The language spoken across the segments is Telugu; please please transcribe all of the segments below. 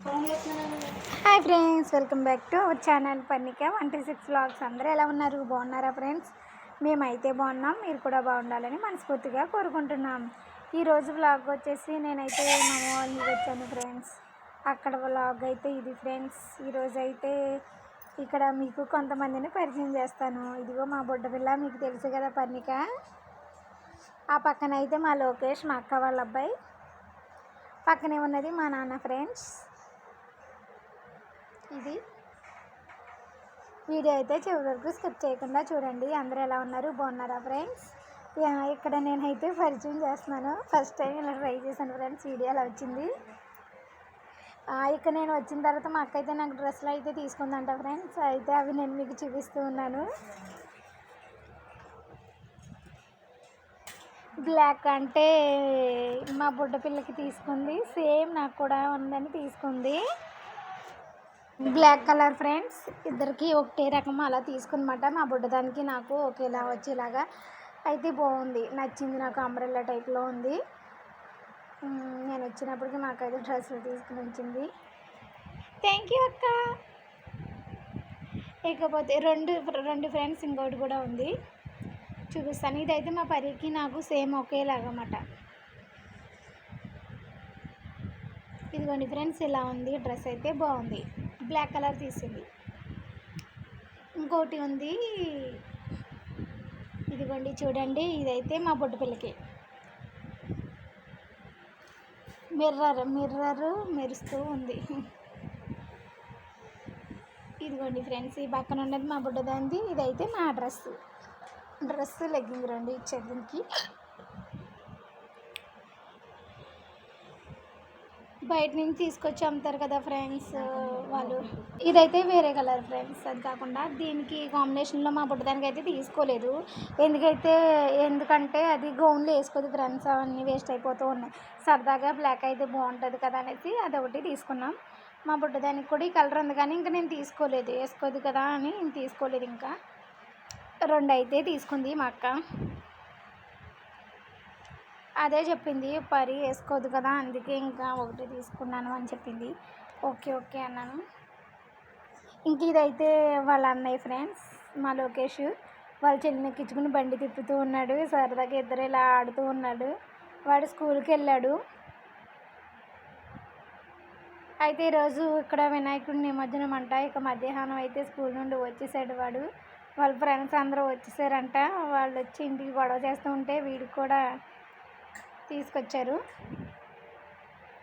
Hi friends welcome back to our channel పన్నిక one three six blogs అందరూ ఎలా ఉన్నారు? బాగున్నారా ఫ్రెండ్స్? మేమైతే బాగున్నాం మీరు కూడా బాగుండాలని మనస్ఫూర్తిగా కోరుకుంటున్నాం. ఈరోజు వ్లాగ్ వచ్చేసి నేనైతే మా వాళ్ళకి వచ్చాను ఫ్రెండ్స్. అక్కడ వ్లాగ్ అయితే ఇది ఫ్రెండ్స్. ఈరోజు అయితే ఇక్కడ మీకు కొంతమందిని పరిచయం చేస్తాను. ఇదిగో మా బుడ్డపిల్ల మీకు తెలుసు కదా పర్ణిక ఆ పక్కన అయితే మా లోకేష్ మా అక్క వాళ్ళ అబ్బాయి. పక్కనే ఉన్నది మా నాన్న ఫ్రెండ్స్. ఇది. వీడియో అయితే చివరి వరకు స్కిప్ చేయకుండా చూడండి. అందరూ ఎలా ఉన్నారు? బాగున్నారా ఫ్రెండ్స్? ఇక్కడ నేనైతే పరిచయం చేస్తున్నాను. ఫస్ట్ టైం ఇలా ట్రై చేశాను ఫ్రెండ్స్. వీడియో అలా వచ్చింది? ఇక్కడ నేను వచ్చిన తర్వాత మా అక్క అయితే నాకు డ్రెస్సులు అయితే తీసుకుందంట ఫ్రెండ్స్. అయితే అవి నేను మీకు చూపిస్తూ ఉన్నాను. బ్లాక్ అంటే మా బుడ్డ పిల్లకి తీసుకుంది. సేమ్ నాకు కూడా ఉందని తీసుకుంది. బ్లాక్ కలర్ ఫ్రెండ్స్ ఇద్దరికి ఒకటే రకం అలా తీసుకున్నమాట. మా బుడ్డదానికి నాకు ఒకేలా వచ్చేలాగా అయితే బాగుంది. నచ్చింది నాకు అంబ్రెల్లా టైప్లో ఉంది. నేను వచ్చినప్పటికి మాకైతే డ్రెస్సులు తీసుకుని వచ్చింది. థ్యాంక్ యూ అక్క. ఇకపోతే రెండు రెండు ఫ్రెండ్స్ ఇంకోటి కూడా ఉంది. చూపిస్తాను. ఇదైతే మా పరికి నాకు సేమ్ ఒకేలాగమాట. ఇదిగోండి ఫ్రెండ్స్ ఇలా ఉంది. డ్రెస్ అయితే బాగుంది. బ్లాక్ కలర్ తీసింది. ఇంకోటి ఉంది. ఇదిగోండి చూడండి ఇదైతే మా బొడ్డు పిల్లకి. మిర్రర్ మిర్రర్ మెరుస్తూ ఉంది. ఇదిగోండి ఫ్రెండ్స్ ఈ పక్కన ఉన్నది మా బుడ్డదాంది. ఇదైతే మా డ్రెస్ డ్రెస్ లెగ్గింగ్ రెండు ఇచ్చారు బయట నుంచి తీసుకొచ్చి అమ్ముతారు కదా ఫ్రెండ్స్ వాళ్ళు. ఇదైతే వేరే కలర్ ఫ్రెండ్స్ అది కాకుండా దీనికి కాంబినేషన్లో మా బుడ్డదానికి అయితే తీసుకోలేదు. ఎందుకైతే ఎందుకంటే అది గౌన్లు వేసుకోదు ఫ్రెండ్స్ అవన్నీ వేస్ట్ అయిపోతూ ఉన్నాయి. సరదాగా బ్లాక్ అయితే బాగుంటుంది కదా అనేసి అదొకటి తీసుకున్నాం. మా బుడ్డదానికి కూడా ఈ కలర్ ఉంది కానీ ఇంకా నేను తీసుకోలేదు. వేసుకోదు కదా అని నేను తీసుకోలేదు ఇంకా. రెండు అయితే తీసుకుంది మా అక్క. అదే చెప్పింది పరి వేసుకోదు కదా అందుకే ఇంకా ఒకటి తీసుకున్నాను అని చెప్పింది. ఓకే ఓకే అన్నాను. ఇంక ఇదైతే వాళ్ళ అన్నయ్య ఫ్రెండ్స్ మా లోకేష్. వాళ్ళ చెల్లిని ఎక్కించుకుని బండి తిప్పుతూ ఉన్నాడు సరదాగా ఇద్దరు ఇలా ఆడుతూ ఉన్నాడు. వాడు స్కూల్కి వెళ్ళాడు. అయితే ఈరోజు ఇక్కడ వినాయకుడి నిమజ్జనం అంట. ఇక మధ్యాహ్నం అయితే స్కూల్ నుండి వచ్చేసాడు వాడు. వాళ్ళ ఫ్రెండ్స్ అందరూ వచ్చేసారంట. వాళ్ళు వచ్చి ఇంటికి గొడవ చేస్తూ ఉంటే వీడికి కూడా తీసుకొచ్చారు.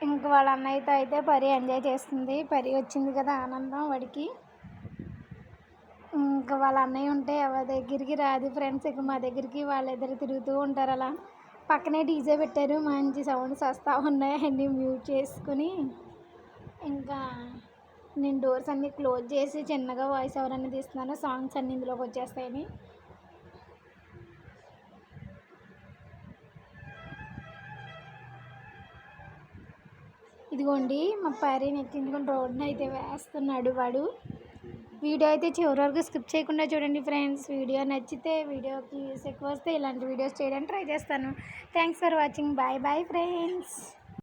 ఇంక వాళ్ళ అన్నయ్యతో అయితే పరి ఎంజాయ్ చేస్తుంది. పరి వచ్చింది కదా ఆనందం వాడికి. ఇంకా వాళ్ళ అన్నయ్య ఉంటే ఎవరి దగ్గరికి రాదు ఫ్రెండ్స్. ఇక మా దగ్గరికి వాళ్ళిద్దరు తిరుగుతూ ఉంటారు అలా. పక్కనే డీజే పెట్టారు. మంచి సౌండ్స్ వస్తూ ఉన్నాయి. అన్నీ మ్యూట్ చేసుకుని ఇంకా నేను డోర్స్ అన్నీ క్లోజ్ చేసి చిన్నగా వాయిస్ ఓవర్ అనేది తీస్తున్నాను సాంగ్స్ అన్నీ ఇందులోకి వచ్చేస్తాయని. ఇదిగోండి మా భార్యని ఎక్కించుకొని రోడ్డున అయితే వేస్తున్నాడు వాడు. వీడియో అయితే చివరి వరకు స్కిప్ చేయకుండా చూడండి ఫ్రెండ్స్. వీడియో నచ్చితే వీడియోకి ఎక్కువ వస్తే ఇలాంటి వీడియోస్ చేయడానికి ట్రై చేస్తాను. Thanks for watching. Bye bye friends.